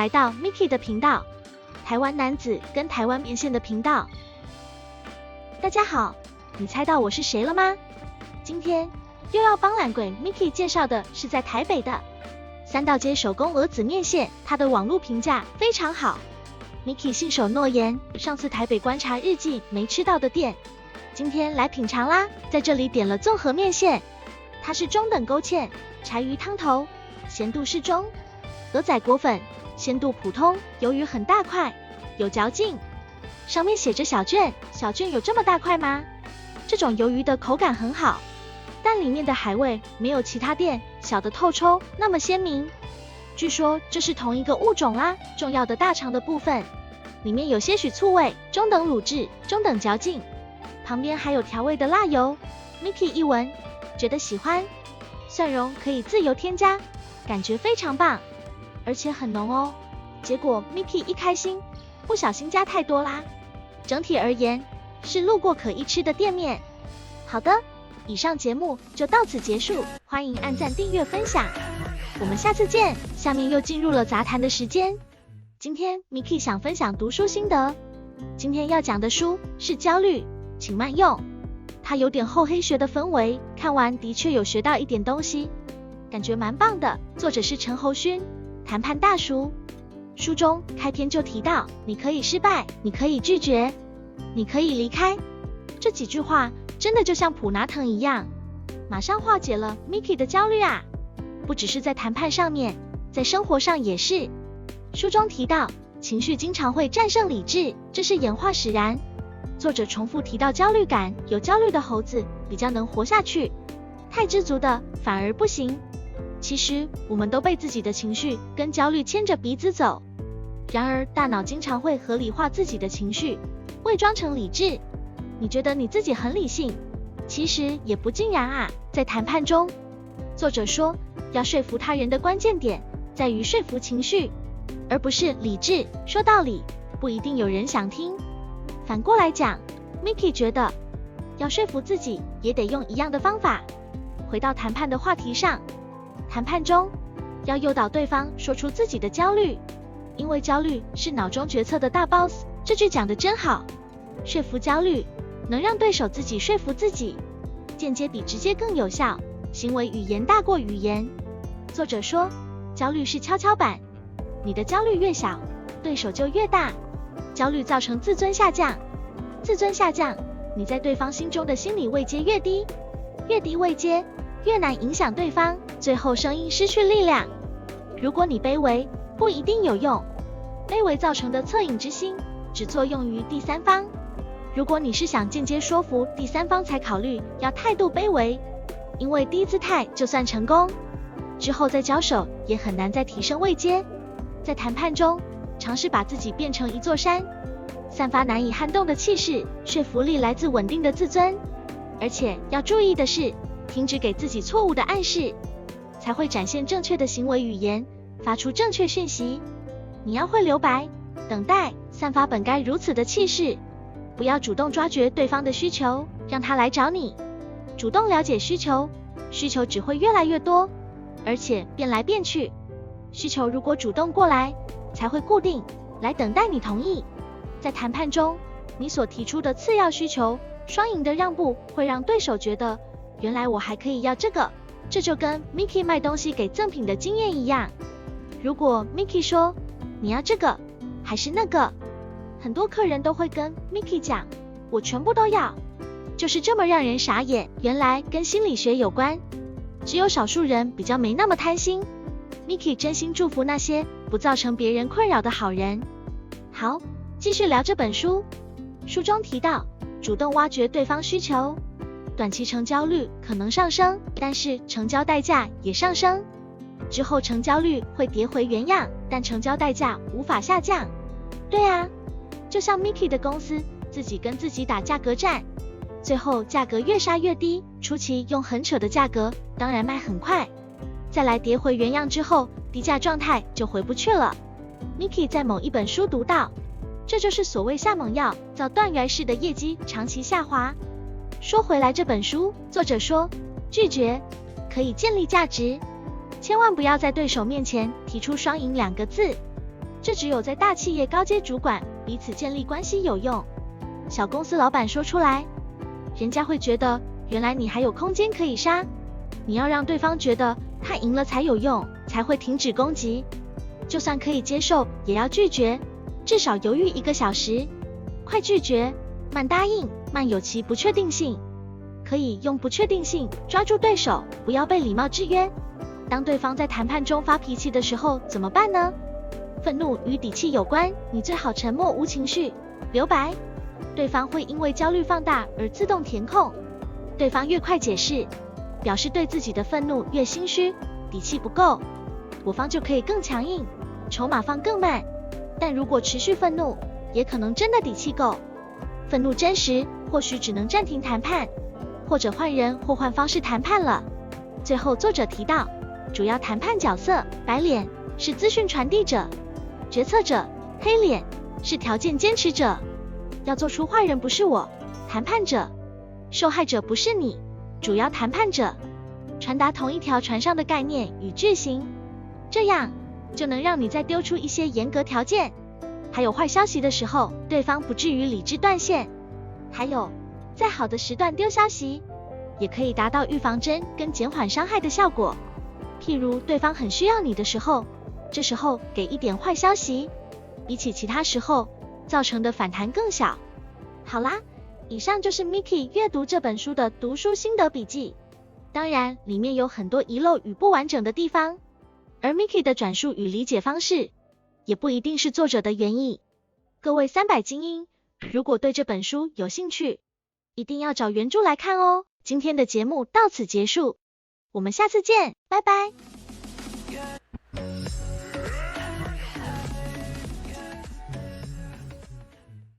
来到 Miki 的频道，台湾男子跟台湾面线的频道。大家好，你猜到我是谁了吗？今天又要帮懒鬼 Miki 介绍的是在台北的三道街手工鹅子面线，它的网络评价非常好。Miki 信守诺言，上次台北观察日记没吃到的店，今天来品尝啦。在这里点了综合面线，它是中等勾芡柴鱼汤头，咸度适中。鹅仔裹粉，鲜度普通，鱿鱼很大块，有嚼劲。上面写着小卷，小卷有这么大块吗？这种鱿鱼的口感很好，但里面的海味没有其他店小的透抽那么鲜明。据说这是同一个物种啦。重要的大肠的部分，里面有些许醋味，中等卤制，中等嚼劲。旁边还有调味的辣油。Miki 一闻，觉得喜欢，蒜蓉可以自由添加，感觉非常棒。而且很浓哦，结果 Miki 一开心，不小心加太多啦。整体而言是路过可一吃的店面。好的，以上节目就到此结束，欢迎按赞、订阅、分享，我们下次见。下面又进入了杂谈的时间，今天 Miki 想分享读书心得。今天要讲的书是《焦虑》，请慢用。它有点厚黑学的氛围，看完的确有学到一点东西，感觉蛮棒的。作者是陈侯勋。谈判大叔，书中开篇就提到，你可以失败，你可以拒绝，你可以离开。这几句话真的就像普拿藤一样，马上化解了 Miki 的焦虑啊！不只是在谈判上面，在生活上也是。书中提到，情绪经常会战胜理智，这是演化使然。作者重复提到焦虑感，有焦虑的猴子比较能活下去，太知足的反而不行。其实我们都被自己的情绪跟焦虑牵着鼻子走，然而大脑经常会合理化自己的情绪，伪装成理智。你觉得你自己很理性，其实也不尽然啊。在谈判中，作者说要说服他人的关键点在于说服情绪，而不是理智。说道理不一定有人想听。反过来讲，Miki 觉得要说服自己也得用一样的方法。回到谈判的话题上。谈判中要诱导对方说出自己的焦虑，因为焦虑是脑中决策的大 boss。这句讲的真好，说服焦虑能让对手自己说服自己，间接比直接更有效。行为语言大过语言。作者说，焦虑是跷跷板，你的焦虑越小，对手就越大。焦虑造成自尊下降，自尊下降，你在对方心中的心理位阶越低，越低位阶。越难影响对方，最后声音失去力量。如果你卑微，不一定有用。卑微造成的恻隐之心，只作用于第三方。如果你是想间接说服第三方才考虑要态度卑微，因为低姿态就算成功，之后再交手也很难再提升位阶。在谈判中，尝试把自己变成一座山，散发难以撼动的气势，说服力来自稳定的自尊。而且要注意的是。停止给自己错误的暗示，才会展现正确的行为语言，发出正确讯息。你要会留白，等待，散发本该如此的气势。不要主动抓掘对方的需求，让他来找你。主动了解需求，需求只会越来越多，而且变来变去。需求如果主动过来，才会固定，来等待你同意。在谈判中，你所提出的次要需求，双赢的让步，会让对手觉得。原来我还可以要这个，这就跟 Miki 卖东西给赠品的经验一样。如果 Miki 说你要这个还是那个，很多客人都会跟 Miki 讲，我全部都要，就是这么让人傻眼。原来跟心理学有关，只有少数人比较没那么贪心。Miki 真心祝福那些不造成别人困扰的好人。好，继续聊这本书。书中提到，主动挖掘对方需求。短期成交率可能上升，但是成交代价也上升。之后成交率会跌回原样，但成交代价无法下降。对啊，就像 Miki 的公司自己跟自己打价格战，最后价格越杀越低。初期用很扯的价格，当然卖很快。再来跌回原样之后，低价状态就回不去了。Miki 在某一本书读到，这就是所谓下猛药，造断崖式的业绩长期下滑。说回来，这本书作者说，拒绝可以建立价值，千万不要在对手面前提出“双赢”两个字。这只有在大企业高阶主管彼此建立关系有用。小公司老板说出来，人家会觉得原来你还有空间可以杀。你要让对方觉得他赢了才有用，才会停止攻击。就算可以接受，也要拒绝，至少犹豫一个小时。快拒绝，慢答应，慢有其不确定性。可以用不确定性抓住对手，不要被礼貌制约。当对方在谈判中发脾气的时候，怎么办呢？愤怒与底气有关，你最好沉默无情绪，留白。对方会因为焦虑放大而自动填空。对方越快解释，表示对自己的愤怒越心虚，底气不够，我方就可以更强硬。筹码放更慢，但如果持续愤怒，也可能真的底气够。愤怒真实，或许只能暂停谈判，或者换人或换方式谈判了。最后，作者提到，主要谈判角色白脸是资讯传递者，决策者黑脸是条件坚持者。要做出坏人不是我，谈判者，受害者不是你，主要谈判者，传达同一条船上的概念与句型，这样。就能让你再丢出一些严格条件，还有坏消息的时候，对方不至于理智断线。还有，在好的时段丢消息，也可以达到预防针跟减缓伤害的效果。譬如对方很需要你的时候，这时候给一点坏消息，比起其他时候造成的反弹更小。好啦，以上就是 Miki 阅读这本书的读书心得笔记，当然里面有很多遗漏与不完整的地方。而 Miki 的转述与理解方式，也不一定是作者的原意。各位三百精英，如果对这本书有兴趣一定要找原著来看哦。今天的节目到此结束我们下次见拜拜。